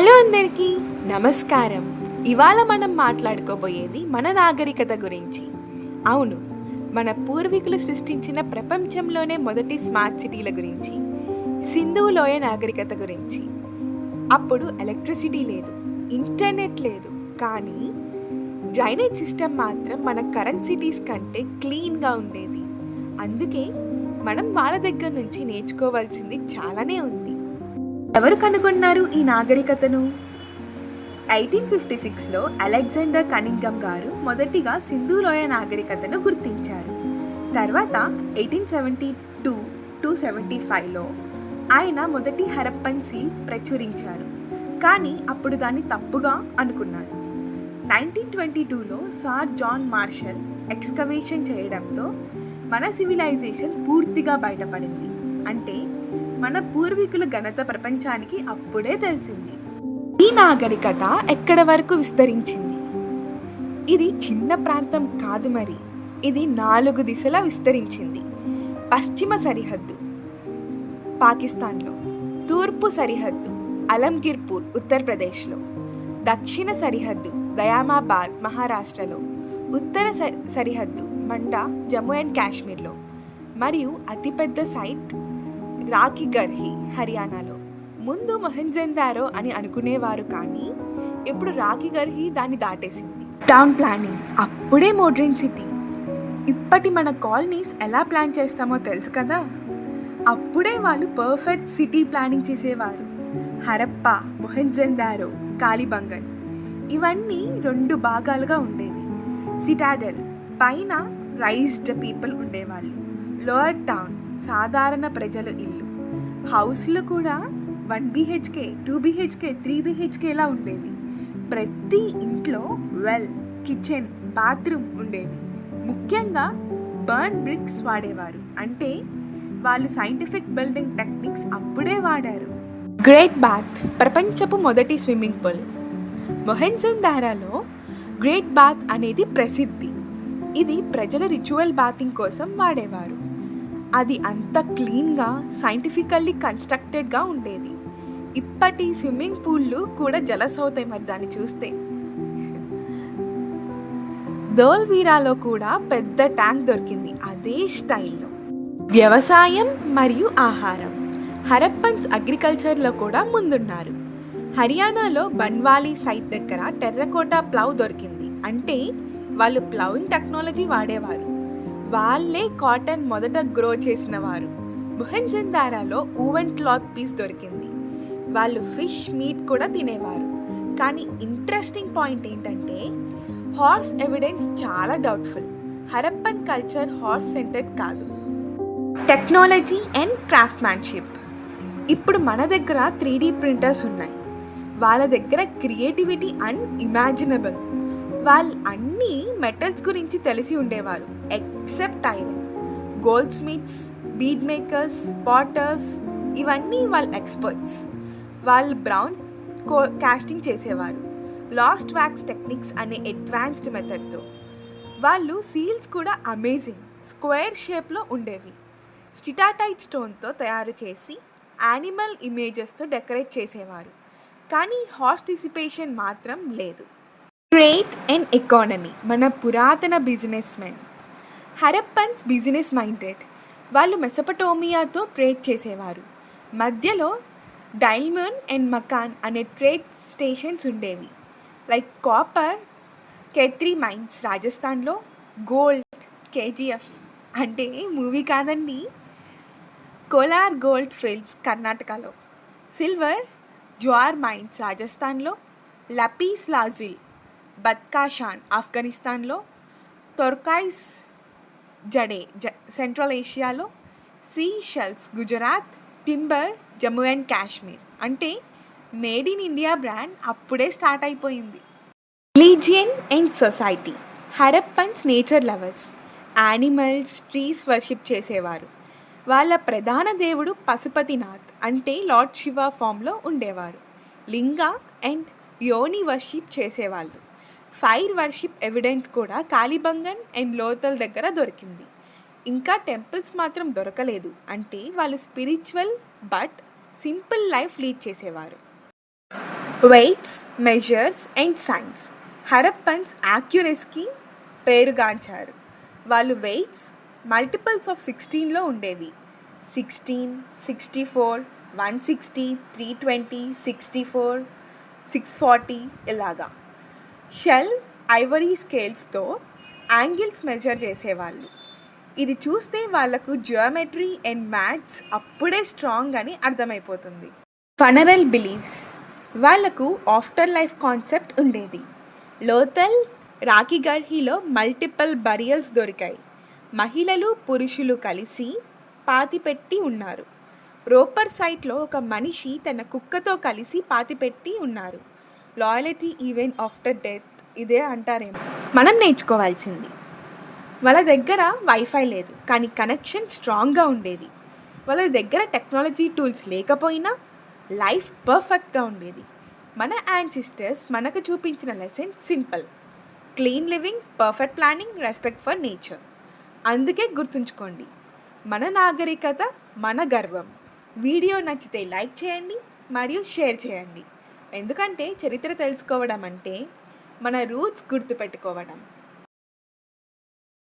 Hello అందరికీ నమస్కారం. ఇవాళ మనం మాట్లాడుకోబోయేది మన నాగరికత గురించి. అవును మన పూర్వీకులు సృష్టించిన ప్రపంచంలోనే మొదటి స్మార్ట్ సిటీల గురించి సింధు లోయ నాగరికత గురించి. అప్పుడు ఎలక్ట్రిసిటీ లేదు ఇంటర్నెట్ లేదు కానీ డ్రైనేజ్ సిస్టమ్ మాత్రం మన కరెంట్ సిటీస్ కంటే క్లీన్గా ఉండేది. అందుకే మనం వాళ్ళ దగ్గర నుంచి నేర్చుకోవాల్సింది చాలానే ఉంది. ఎవరు కనుగొన్నారు ఈ నాగరికతను? ఎయిటీన్ ఫిఫ్టీ సిక్స్లో అలెగ్జాండర్ కనింగమ్ గారు మొదటిగా సింధులోయ నాగరికతను గుర్తించారు. తర్వాత eighteen seventy two two seventy ఫైవ్లో ఆయన మొదటి హరప్పన్ సీల్ ప్రచురించారు. కానీ అప్పుడు దాన్ని తప్పుగా అనుకున్నారు. నైన్టీన్ ట్వంటీ టూలో సార్ జాన్ మార్షల్ ఎక్స్కవేషన్ చేయడంతో మన సివిలైజేషన్ పూర్తిగా బయటపడింది. అంటే మన పూర్వీకుల ఘనత ప్రపంచానికి అప్పుడే తెలిసింది. ఈ నాగరికత ఎక్కడ వరకు విస్తరించింది? ఇది చిన్న ప్రాంతం కాదు మరి. ఇది నాలుగు దిశలా విస్తరించింది. పశ్చిమ సరిహద్దు పాకిస్తాన్లో. తూర్పు సరిహద్దు అలంగిర్పూర్ ఉత్తరప్రదేశ్లో. దక్షిణ సరిహద్దు దయామాబాద్ మహారాష్ట్రలో. ఉత్తర సరిహద్దు మండా జమ్మూ అండ్ కాశ్మీర్లో. మరియు అతిపెద్ద సైట్ రాకిగర్హి హర్యానాలో. ముందు మొహంజందారో అని అనుకునేవారు కానీ ఇప్పుడు రాకిగర్హి దాన్ని దాటేసింది. టౌన్ ప్లానింగ్ అప్పుడే మోడ్రన్ సిటీ ఇప్పటి మన కాలనీస్ ఎలా ప్లాన్ చేస్తామో తెలుసు కదా? అప్పుడే వాళ్ళు పర్ఫెక్ట్ సిటీ ప్లానింగ్ చేసేవారు. హరప్ప మొహంజందారో కాలిబంగన్ ఇవన్నీ రెండు భాగాలుగా ఉండేవి. సిటాడెల్ పైన రైజ్డ్ పీపుల్ ఉండేవాళ్ళు. లోయర్ టౌన్ సాధారణ ప్రజల ఇల్లు. హౌస్లు కూడా one BHK two BHK three బీహెచ్కేలా ఉండేవి ప్రతి ఇంట్లో వెల్ కిచెన్ బాత్రూమ్ ఉండేవి ముఖ్యంగా బర్న్ బ్రిక్స్ వాడేవారు. అంటే వాళ్ళు సైంటిఫిక్ బిల్డింగ్ టెక్నిక్స్ అప్పుడే వాడారు. గ్రేట్ బాత్ ప్రపంచపు మొదటి స్విమ్మింగ్ పూల్. మొహెన్జందారాలో గ్రేట్ బాత్ అనేది ప్రసిద్ధి. ఇది ప్రజల రిచువల్ బాతింగ్ కోసం వాడేవారు. అది అంత క్లీన్గా సైంటిఫికల్లీ కన్స్ట్రక్టెడ్గా ఉండేది. ఇప్పటి స్విమ్మింగ్ పూల్లు కూడా జలస్ అవుతాయి మరి దాన్ని చూస్తే. దోల్వీరాలో కూడా పెద్ద ట్యాంక్ దొరికింది అదే స్టైల్లో. వ్యవసాయం మరియు ఆహారం. హరప్పన్స్ అగ్రికల్చర్లో కూడా ముందున్నారు. హర్యానాలో బన్వాలీ సైట్ దగ్గర టెర్రకోటా ప్లవ్ దొరికింది. అంటే వాళ్ళు ప్లవింగ్ టెక్నాలజీ వాడేవారు. వాళ్ళే కాటన్ మొదట గ్రో చేసిన వారు మొహంజందారాలో ఊవెన్ క్లాత్ పీస్ దొరికింది. వాళ్ళు ఫిష్ మీట్ కూడా తినేవారు. కానీ ఇంట్రెస్టింగ్ పాయింట్ ఏంటంటే హార్స్ ఎవిడెన్స్ చాలా doubtful. Harappan culture horse centred కాదు. Technology and craftsmanship. ఇప్పుడు మన దగ్గర త్రీ డీ ప్రింటర్స్ ఉన్నాయి. వాళ్ళ దగ్గర క్రియేటివిటీ అన్ఇమాజినబుల్. వాళ్ళు అన్ని మెటల్స్ గురించి తెలిసి ఉండేవారు except iron gold smiths bead makers potters ఇవన్నీ వాళ్ళ ఎక్స్పర్ట్స్ వాళ్ళు బ్రౌన్ కో కాస్టింగ్ చేసేవారు. లాస్ట్ వ్యాక్స్ టెక్నిక్స్ అనే అడ్వాన్స్డ్ మెథడ్తో వాళ్ళు సీల్స్ కూడా అమేజింగ్ స్క్వేర్ షేప్లో ఉండేవి. స్టిటాటైట్ స్టోన్తో తయారు చేసి యానిమల్ ఇమేజెస్తో డెకరేట్ చేసేవారు. కానీ హార్స్ డిసిపేషన్ మాత్రం లేదు. ట్రేడ్ అండ్ ఎకానమీ మన పురాతన business men Harappans business minded వాళ్ళు మెసపటోమియాతో ట్రేడ్ చేసేవారు. మధ్యలో డైల్మన్ అండ్ మకాన్ అనే ట్రేడ్ స్టేషన్స్ ఉండేవి. లైక్ కాపర్ కేత్రీ మైన్స్ రాజస్థాన్లో గోల్డ్ కేజీఎఫ్ అంటే మూవీ కాదండి. కోలార్ గోల్డ్ ఫీల్డ్స్ కర్ణాటకలో. సిల్వర్ జ్వార్ మైన్స్ రాజస్థాన్లో. లపీస్ లాజిల్ బత్కాషాన్ ఆఫ్ఘనిస్తాన్లో తొర్కాయిస్ జడే జ central ఏషియాలో sea shells Gujarat timber Jammu and Kashmir. అంటే మేడ్ ఇన్ ఇండియా బ్రాండ్ అప్పుడే స్టార్ట్ అయిపోయింది. Religion and society Harappans nature lovers animals trees worship చేసేవారు. వాళ్ళ ప్రధాన దేవుడు పశుపతినాథ్ అంటే లార్డ్ శివ ఫామ్లో ఉండేవారు. లింగ అండ్ యోని వర్షిప్ చేసేవాళ్ళు. ఫైర్ వర్షిప్ ఎవిడెన్స్ కూడా కాలిబంగన్ అండ్ లోతల్ దగ్గర దొరికింది. ఇంకా టెంపుల్స్ మాత్రం దొరకలేదు. అంటే వాళ్ళు spiritual but simple life lead చేసేవారు. Weights measures and science. Harappans యాక్యురెస్కి పేరుగాంచారు. వాళ్ళు వెయిట్స్ మల్టిపుల్స్ ఆఫ్ సిక్స్టీన్లో ఉండేవి. Sixteen sixty four one sixty three twenty sixty four six forty ఇలాగా. షెల్ ఐవరీ స్కేల్స్తో యాంగిల్స్ మెజర్ చేసేవాళ్ళు. ఇది చూస్తే వాళ్ళకు జియోమెట్రీ అండ్ మ్యాథ్స్ అప్పుడే స్ట్రాంగ్ అని అర్థమైపోతుంది. ఫనరల్ బిలీఫ్స్ వాళ్ళకు ఆఫ్టర్ లైఫ్ కాన్సెప్ట్ ఉండేది. లోతల్ రాఖీగర్హిలో మల్టిపల్ బరియల్స్ దొరికాయి. మహిళలు పురుషులు కలిసి పాతిపెట్టి ఉన్నారు. రోపర్ సైట్లో ఒక మనిషి తన కుక్కతో కలిసి పాతిపెట్టి ఉన్నారు. లాయలిటీ ఈవెన్ ఆఫ్టర్ డెత్ ఇదే అంటారేమో. మనం నేర్చుకోవాల్సింది. వాళ్ళ దగ్గర వైఫై లేదు కానీ కనెక్షన్ స్ట్రాంగ్గా ఉండేది. వాళ్ళ దగ్గర టెక్నాలజీ టూల్స్ లేకపోయినా లైఫ్ పర్ఫెక్ట్గా ఉండేది. మన యాన్సిస్టర్స్ మనకు చూపించిన lesson simple clean living perfect planning respect for nature అందుకే గుర్తుంచుకోండి మన నాగరికత మన గర్వం. వీడియో నచ్చితే లైక్ చేయండి మరియు షేర్ చేయండి. ఎందుకంటే చరిత్ర తెలుసుకోవడం అంటే మన రూట్స్ గుర్తుపెట్టుకోవడం.